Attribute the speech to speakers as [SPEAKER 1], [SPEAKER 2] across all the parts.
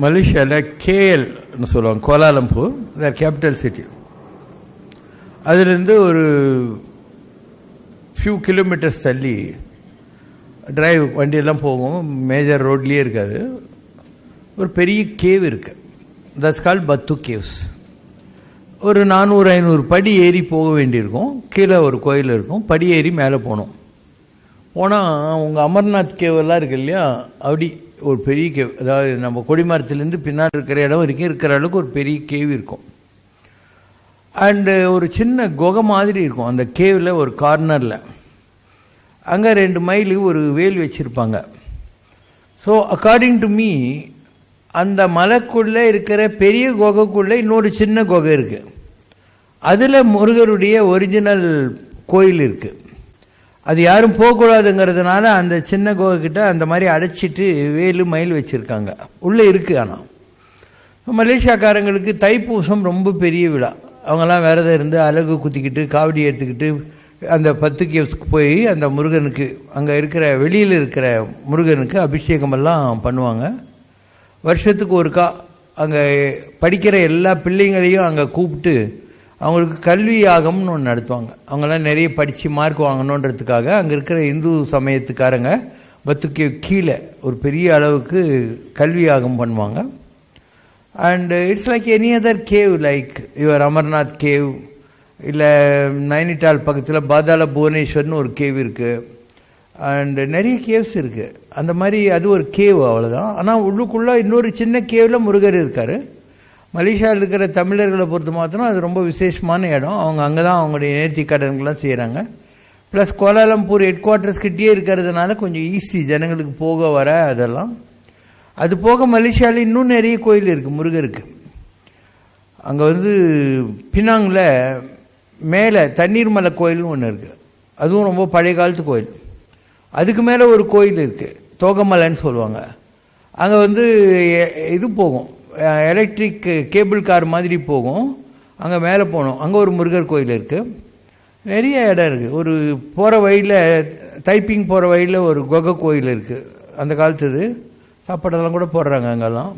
[SPEAKER 1] மலேசியாவில் கேஎல்னு சொல்லுவாங்க Kuala Lumpur the capital city அதுலேருந்து ஒரு ஃபியூ கிலோமீட்டர்ஸ் தள்ளி டிரைவ் வண்டியெல்லாம் போகும் மேஜர் ரோட்லேயே இருக்காது. ஒரு பெரிய கேவ் இருக்கு. தட்ஸ் கால் பத்து கேவ்ஸ் ஒரு நானூறு ஐநூறு படி ஏறி போக வேண்டியிருக்கும். கீழே ஒரு கோயில் இருக்கும். படி ஏறி மேலே போகணும். போனால் உங்கள் அமர்நாத் கேவெல்லாம் இருக்கு இல்லையா? அப்படி ஒரு பெரிய கேவ் அதாவது நம்ம கொடிமரத்துலேருந்து பின்னால் இருக்கிற இடம் வரைக்கும் இருக்கிற அளவுக்கு ஒரு பெரிய கேவ் இருக்கும். அண்டு ஒரு சின்ன குகை மாதிரி இருக்கும். அந்த கேவில் ஒரு கார்னரில் அங்கே ரெண்டு மைலு ஒரு வேல் வச்சுருப்பாங்க. ஸோ அக்கார்டிங் டு மீ அந்த மலைக்குள்ளே இருக்கிற பெரிய குகைக்குள்ளே இன்னொரு சின்ன குகை இருக்குது அதில் முருகருடைய ஒரிஜினல் கோயில் இருக்குது அது யாரும் போகக்கூடாதுங்கிறதுனால அந்த சின்ன குகை அந்த மாதிரி அடைச்சிட்டு வேலு மயில் வச்சுருக்காங்க. உள்ளே இருக்குது ஆனால் மலேசியாக்காரங்களுக்கு தைப்பூசம் ரொம்ப பெரிய விழா. அவங்கெல்லாம் விரதம் இருந்து அழகு குத்திக்கிட்டு காவடி எடுத்துக்கிட்டு அந்த பத்து கேவ்ஸ்க்கு போய் அந்த முருகனுக்கு அங்கே இருக்கிற வெளியில் இருக்கிற முருகனுக்கு அபிஷேகமெல்லாம் பண்ணுவாங்க. வருஷத்துக்கு ஒருக்கா அங்கே படிக்கிற எல்லா பிள்ளைங்களையும் அங்கே கூப்பிட்டு அவங்களுக்கு கல்வி யாகம்னு ஒன்று நடத்துவாங்க. அவங்களாம் நிறைய படித்து மார்க் வாங்கணுன்றதுக்காக அங்கே இருக்கிற இந்து சமயத்துக்காரங்க பத்துக்கு கீழே ஒரு பெரிய அளவுக்கு கல்வி யாகம் பண்ணுவாங்க. And it's like any other cave like your Amarnath cave இல்லை நைனிட்டால் பக்கத்தில் பாதாள புவனேஸ்வர்னு ஒரு கேவ் இருக்குது அண்டு நிறைய கேவ்ஸ் இருக்குது அந்த மாதிரி அது ஒரு கேவ் அவ்வளோதான் ஆனால் உள்ளுக்குள்ளே இன்னொரு சின்ன கேவில் முருகர் இருக்கார். மலேசியாவில் இருக்கிற தமிழர்களை பொறுத்த மாத்திரம் அது ரொம்ப விசேஷமான இடம். அவங்க அங்கே தான் அவங்களுடைய நேர்த்தி கடன்கள்லாம் செய்கிறாங்க ப்ளஸ் கோலாலம்பூர் ஹெட் குவார்ட்டர்ஸ் கிட்டேயே இருக்கிறதுனால கொஞ்சம் ஈஸி ஜனங்களுக்கு போக வர அதெல்லாம். அது போக மலேசியாவில் இன்னும் நிறைய கோயில் இருக்குது முருகருக்கு. அங்கே வந்து பினாங்கில் மேலே தண்ணீர் மலை கோயில்னு ஒன்று இருக்குது அதுவும் ரொம்ப பழைய காலத்து கோயில். அதுக்கு மேலே ஒரு கோயில் இருக்குது தோகமலைன்னு சொல்லுவாங்க. அங்கே வந்து இது போகும். எலக்ட்ரிக் கேபிள் கார் மாதிரி போகும். அங்கே மேலே போனோம் அங்கே ஒரு முருகர் கோயில் இருக்குது நிறைய இடம் இருக்குது ஒரு போகிற வழியில் தைப்பிங் போகிற வழியில் ஒரு குகை கோயில் இருக்குது அந்த காலத்துது சாப்பாடெல்லாம் கூட போடுறாங்க அங்கெல்லாம்.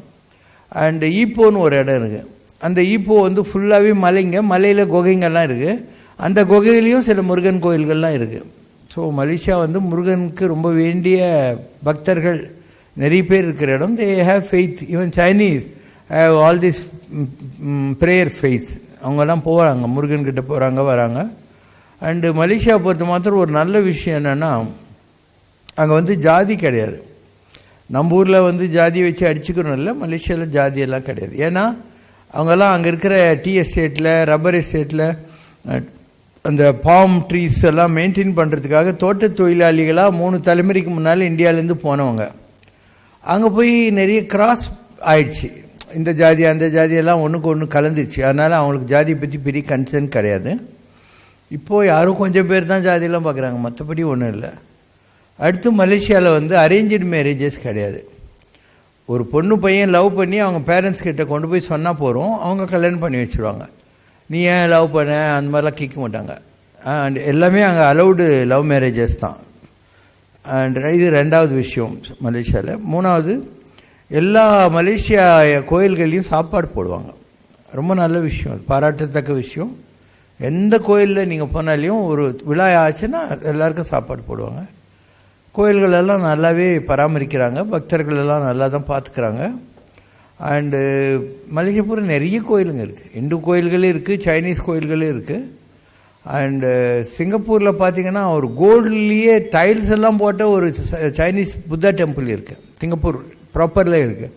[SPEAKER 1] அண்டு ஈப்போன்னு ஒரு இடம் இருக்குது அந்த ஈப்போ வந்து ஃபுல்லாகவே மலைங்க. மலையில் குகைங்கெல்லாம் இருக்குது அந்த குகையிலையும் சில முருகன் கோயில்கள்லாம் இருக்குது ஸோ மலேசியா வந்து முருகனுக்கு ரொம்ப வேண்டிய பக்தர்கள் நிறைய பேர் இருக்கிற இடம். They have faith even Chinese all this prayer faith அவங்கெல்லாம் போகிறாங்க முருகன்கிட்ட போகிறாங்க வராங்க. அண்டு மலேசியா பொறுத்த மாத்திரம் ஒரு நல்ல விஷயம் என்னென்னா அங்கே வந்து ஜாதி கிடையாது. நம்ம ஊரில் வந்து ஜாதி வச்சு அடிச்சுக்கணும் இல்லை மலேசியாவில் ஜாதியெல்லாம் கிடையாது. ஏன்னா அவங்கெல்லாம் அங்கே இருக்கிற டீ எஸ்டேட்டில் ரப்பர் எஸ்டேட்டில் அந்த பாம் ட்ரீஸ் எல்லாம் மெயின்டைன் பண்ணுறதுக்காக தோட்ட தொழிலாளிகளாக மூணு தலைமுறைக்கு முன்னால் இந்தியாவிலேருந்து போனவங்க. அங்கே போய் நிறைய கிராஸ் ஆயிடுச்சு. இந்த ஜாதி அந்த ஜாதியெல்லாம் ஒன்றுக்கு ஒன்று கலந்துருச்சு. அதனால் அவங்களுக்கு ஜாதியை பற்றி பெரிய கன்சர்ன் கிடையாது. இப்போது யாரும் கொஞ்சம் பேர் தான் ஜாதியெல்லாம் பார்க்குறாங்க மற்றபடி ஒன்றும் இல்லை. அடுத்து மலேசியாவில் வந்து அரேஞ்சு மேரேஜஸ் கிடையாது. ஒரு பொண்ணு பையன் லவ் பண்ணி அவங்க பேரண்ட்ஸ் கிட்ட கொண்டு போய் சொன்னால் போகிறோம் அவங்க கல்யாணம் பண்ணி வச்சுருவாங்க. நீ ஏன் லவ் பண்ண? அந்த மாதிரிலாம் கேட்க மாட்டாங்க. அண்ட் எல்லாமே அங்கே அலௌடு லவ் மேரேஜஸ் தான். அண்ட் இது ரெண்டாவது விஷயம் மலேசியாவில் மூணாவது எல்லா மலேசியா கோயில்கள்லையும் சாப்பாடு போடுவாங்க. ரொம்ப நல்ல விஷயம். பாராட்டத்தக்க விஷயம். எந்த கோயிலில் நீங்கள் போனாலையும் ஒரு விழா ஆச்சுன்னா எல்லாருக்கும் சாப்பாடு போடுவாங்க. கோயில்கள் எல்லாம் நல்லாவே பராமரிக்கிறாங்க. பக்தர்கள் எல்லாம் நல்லா தான் பார்த்துக்கிறாங்க அண்டு மலேசியப்பூரில் நிறைய கோயிலுங்க இருக்குது இந்து கோயில்களும் இருக்குது சைனீஸ் கோயில்களும் இருக்குது அண்டு சிங்கப்பூரில் பார்த்தீங்கன்னா ஒரு கோல்ட்லேயே டைல்ஸ் எல்லாம் போட்ட ஒரு சைனீஸ் புத்தா டெம்பிள் இருக்குது சிங்கப்பூர். ப்ராப்பரில் இருக்குது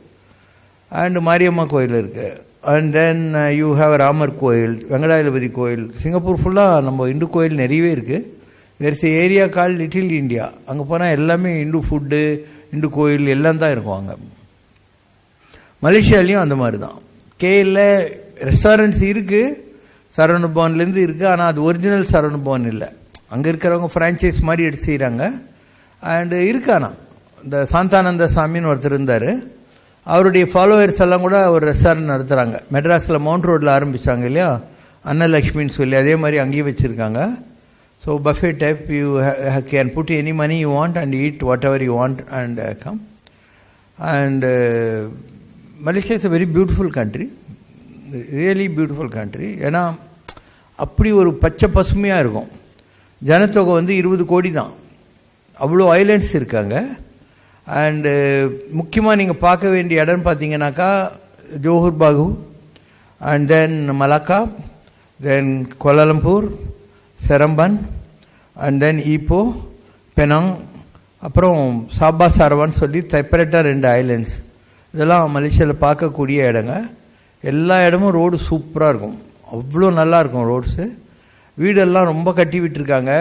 [SPEAKER 1] அண்டு மாரியம்மா கோயில் இருக்குது and then you have Ramar கோயில் வெங்கடாஜலபதி கோயில். சிங்கப்பூர் ஃபுல்லாக நம்ம இந்து கோயில் நிறையவே இருக்குது there's area call little India அங்கே போனால் எல்லாமே இந்து ஃபுட்டு இந்து கோயில் எல்லாம் தான் இருக்கும் அங்கே. மலேசியாலேயும் அந்த மாதிரி தான். கேயில் ரெஸ்டாரண்ட்ஸ் இருக்குது சரவணபவன்லேருந்து இருக்குது ஆனால் அது ஒரிஜினல் சரவணபவன் இல்லை. அங்கே இருக்கிறவங்க ஃப்ரான்ச்சைஸ் மாதிரி எடுத்து செய்கிறாங்க அண்டு இருக்கானா இந்த சாந்தானந்த சாமின்னு ஒருத்தர் இருந்தார். அவருடைய ஃபாலோவர்ஸ் எல்லாம் கூட ஒரு ரெஸ்டாரண்ட் நடத்துகிறாங்க மெட்ராஸில் மவுண்ட் ரோட்டில் ஆரம்பித்தாங்க இல்லையா? அன்னலக்ஷ்மின்னு சொல்லி அதே மாதிரி அங்கேயும் வச்சுருக்காங்க. So buffet type you can put any money you want and eat whatever you want and come and Malaysia is a very beautiful country really beautiful country ஏன்னா அப்படி ஒரு பச்சை பசுமையாக இருக்கும். ஜனத்தொகை வந்து இருபது கோடி தான். அவ்வளோ ஐலண்ட்ஸ் இருக்காங்க. அண்டு uh, முக்கியமாக நீங்கள் பார்க்க வேண்டிய இடம் பார்த்தீங்கன்னாக்கா Johor Bahru and then Malacca then Kuala Lumpur Seremban and then Ipoh Penang அப்புறம் சாபா சாரவான்னு சொல்லி செப்பரேட்டாக ரெண்டு ஐலண்ட்ஸ் இதெல்லாம் மலேசியாவில் பார்க்கக்கூடிய இடங்க. எல்லா இடமும் ரோடு சூப்பராக இருக்கும். அவ்வளோ நல்லாயிருக்கும் ரோட்ஸு வீடெல்லாம் ரொம்ப கட்டி விட்டுருக்காங்க.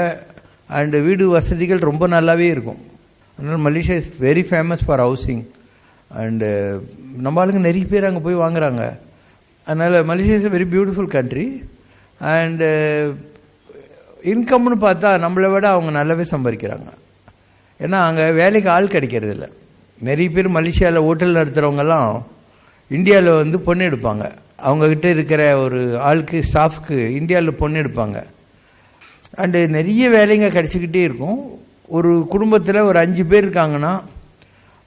[SPEAKER 1] அண்டு வீடு வசதிகள் ரொம்ப நல்லாவே இருக்கும். அதனால் Malaysia is very famous for housing and நம்ம ஆளுங்க நிறைய பேர் அங்கே போய் வாங்குறாங்க. அதனால் Malaysia is very beautiful country and இன்கம்னு பார்த்தா நம்மளை விட அவங்க நல்லாவே சம்பாதிக்கிறாங்க. ஏன்னா அங்கே வேலைக்கு ஆள் கிடைக்கிறது இல்லை நிறைய பேர் மலேசியாவில் ஹோட்டல் நடத்துகிறவங்கெல்லாம் இந்தியாவில் வந்து பொண்ணு எடுப்பாங்க. அவங்கக்கிட்ட இருக்கிற ஒரு ஆளுக்கு ஸ்டாஃப்க்கு இந்தியாவில் பொண்ணு எடுப்பாங்க. அண்டு நிறைய வேலைங்க கிடச்சிக்கிட்டே இருக்கும். ஒரு குடும்பத்தில் ஒரு அஞ்சு பேர் இருக்காங்கன்னா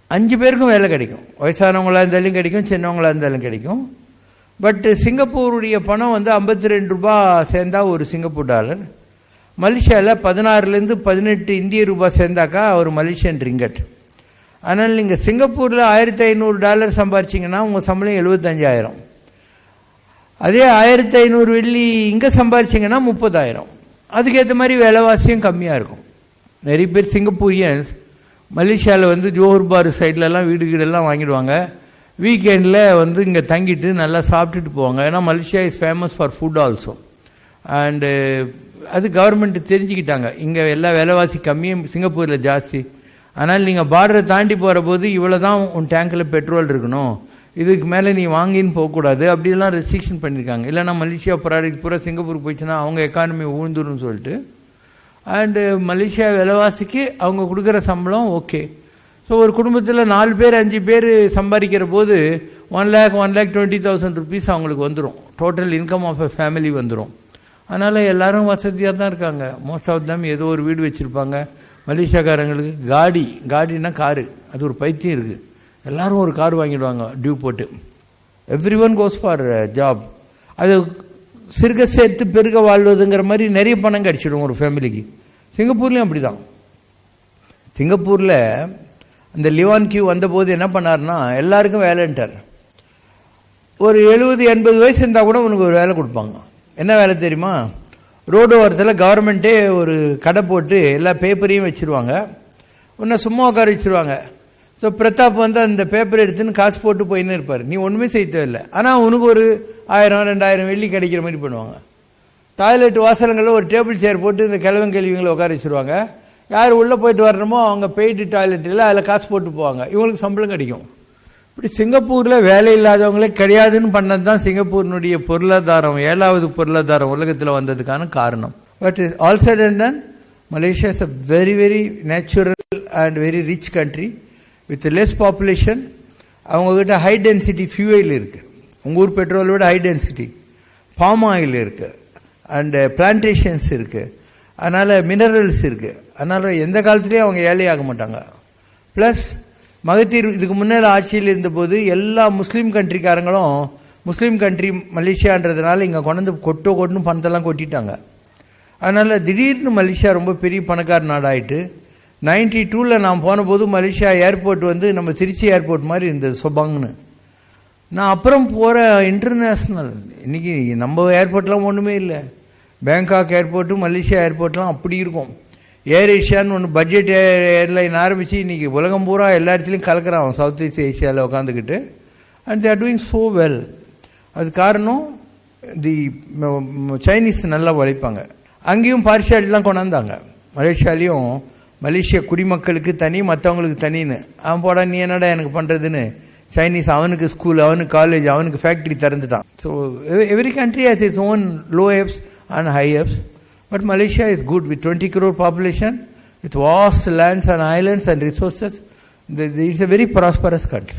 [SPEAKER 1] அஞ்சு பேருக்கும் வேலை கிடைக்கும். வயசானவங்களாக இருந்தாலும் கிடைக்கும் சின்னவங்களாக இருந்தாலும் கிடைக்கும். பட்டு சிங்கப்பூருடைய பணம் வந்து ஐம்பத்தி ரெண்டு ரூபா சேர்ந்தா ஒரு சிங்கப்பூர் டாலர். மலேசியாவில் பதினாறுலேருந்து பதினெட்டு இந்திய ரூபாய் சேர்ந்தாக்கா ஒரு மலேசியன் ரிங்கட். அதனால் நீங்கள் சிங்கப்பூரில் ஆயிரத்தி ஐநூறு டாலர் சம்பாரிச்சிங்கன்னா உங்கள் சம்பளம் எழுபத்தஞ்சாயிரம். அதே ஆயிரத்தி ஐநூறு வெள்ளி இங்கே சம்பாரிச்சிங்கன்னா முப்பதாயிரம். அதுக்கேற்ற மாதிரி விலைவாசியும் கம்மியாக இருக்கும். நிறைய பேர் சிங்கப்பூரியன்ஸ். மலேசியாவில் வந்து ஜோஹர் பார் சைட்லலாம் வீடு கீடெல்லாம் வாங்கிடுவாங்க. வீக்கெண்டில் வந்து இங்கே தங்கிட்டு நல்லா சாப்பிட்டுட்டு போவாங்க. ஏன்னா Malaysia is famous for food also and அது கவர்மெண்ட் தெரிஞ்சுக்கிட்டாங்க. இங்கே எல்லா விலைவாசி கம்மியும் சிங்கப்பூரில் ஜாஸ்தி. ஆனால் நீங்கள் பார்டரை தாண்டி போகிற போது இவ்வளோ தான் உன் டேங்கில் பெட்ரோல் இருக்கணும். இதுக்கு மேலே நீ வாங்கின்னு போகக்கூடாது. அப்படிலாம் ரெஸ்ட்ரிக்ஷன் பண்ணியிருக்காங்க இல்லைனா மலேசியா ப்ராடக்ட் பூரா சிங்கப்பூர் போயிடுச்சுன்னா அவங்க எக்கானமி ஊழ்ந்துரும்னு சொல்லிட்டு. அண்டு மலேசியா விலைவாசிக்கு அவங்க கொடுக்குற சம்பளம் ஓகே ஸோ ஒரு குடும்பத்தில் நாலு பேர் அஞ்சு பேர் சம்பாதிக்கிற போது one lakh one lakh twenty thousand rupees அவங்களுக்கு வந்துடும் total income of a family வந்துடும் அதனால் எல்லாரும் வசதியாக தான் இருக்காங்க. மோஸ்ட் ஆஃப் தம் ஏதோ ஒரு வீடு வச்சுருப்பாங்க. மலேசியாக்காரங்களுக்கு காடி காடினா காரு. அது ஒரு பைத்தியம் இருக்குது எல்லாரும் ஒரு கார் வாங்கிடுவாங்க டியூ போட்டு. Every one goes for job அது சிறுக சேர்த்து பெருக வாழ்வதுங்கிற மாதிரி நிறைய பணம் கிடச்சிடும் ஒரு ஃபேமிலிக்கு சிங்கப்பூர்லேயும் அப்படி தான் சிங்கப்பூரில் அந்த லிவான் கியூ வந்தபோது என்ன பண்ணார்னா எல்லாருக்கும் வேலைன்ட்டார். ஒரு எழுபது எண்பது வயசு இருந்தால் கூட உனக்கு ஒரு வேலை கொடுப்பாங்க. என்ன வேலை தெரியுமா? ரோடு ஓரத்தில் கவர்மெண்ட்டே ஒரு கடை போட்டு எல்லா பேப்பரையும் வச்சுருவாங்க. உன்னை சும்மா உட்கார வச்சுருவாங்க. ஸோ பிரதாப் வந்து அந்த பேப்பர் எடுத்துன்னு காசு போட்டு போயின்னு இருப்பார். நீ ஒன்றுமே செய்ய தேவையில்லை. ஆனால் உனக்கு ஒரு ஆயிரம் ரெண்டாயிரம் வெள்ளி கிடைக்கிற மாதிரி பண்ணுவாங்க. டாய்லெட் வாசலங்களில் ஒரு டேபிள் சேர் போட்டு இந்த கிழவன் கேள்விங்களை உட்கார வச்சுருவாங்க. யார் உள்ளே போயிட்டு வரணுமோ அவங்க பெய்டு டாய்லெட்டில் அதில் காசு போட்டு போவாங்க. இவங்களுக்கு சம்பளம் கிடைக்கும். இப்படி சிங்கப்பூரில் வேலை இல்லாதவங்களே கிடையாதுன்னு பண்ணது தான் சிங்கப்பூரினுடைய பொருளாதாரம் ஏழாவது பொருளாதாரம் உலகத்தில் வந்ததுக்கான காரணம். But is also done Malaysia is a very very natural and very rich country with less population அவங்கக்கிட்ட ஹை டென்சிட்டி ஃபியூயில் இருக்குது உங்கள் ஊர் பெட்ரோலை விட ஹை டென்சிட்டி பாம் ஆயில் இருக்குது அண்டு பிளான்டேஷன்ஸ் uh, இருக்குது அதனால் மினரல்ஸ் இருக்குது அதனால் எந்த காலத்துலேயும் அவங்க ஏழையாக மாட்டாங்க. ப்ளஸ் மகத்தீர் இதுக்கு முன்னால் ஆட்சியில் இருந்தபோது எல்லா முஸ்லீம் கண்ட்ரிக்காரங்களும் முஸ்லீம் கண்ட்ரி மலேசியான்றதுனால இங்கே கொண்டு கொட்டோ கொட்டுன்னு பணத்தெல்லாம் கொட்டிட்டாங்க. அதனால் திடீர்னு மலேசியா ரொம்ப பெரிய பணக்கார நாடாயிட்டு நைன்டி டூவில் நான் போனபோது மலேசியா ஏர்போர்ட் வந்து நம்ம திருச்சி ஏர்போர்ட் மாதிரி இருந்தது சொபாங்னு. நான் அப்புறம் போகிற இன்டர்நேஷ்னல் இன்றைக்கி நம்ம ஏர்போர்ட்லாம் ஒன்றுமே இல்லை. பேங்காக் ஏர்போர்ட்டு மலேசியா ஏர்போர்ட்லாம் அப்படி இருக்கும். ஏர் ஏஷியான்னு ஒன்று பட்ஜெட் ஏர்லைன் ஆரம்பித்து இன்றைக்கி உலகம் பூரா எல்லா இடத்துலையும் கலக்கிறான் சவுத் ஈஸ்ட் ஏஷியாவில் உட்காந்துக்கிட்டு and they're doing so well அது காரணம் தி சைனீஸ் நல்லா உழைப்பாங்க. அங்கேயும் பார்ஷியாலிட்டிலாம் கொண்டாந்தாங்க. மலேசியாலையும் மலேசிய குடிமக்களுக்கு தனி மற்றவங்களுக்கு தனின்னு. அவன் போடா நீ என்னடா எனக்கு பண்ணுறதுன்னு சைனீஸ் அவனுக்கு ஸ்கூல் அவனுக்கு காலேஜ் அவனுக்கு factory திறந்துட்டான். So every country has its own low ebbs and high ups. But Malaysia is good with 20 crore population, with vast lands and islands and resources. It's a very prosperous country.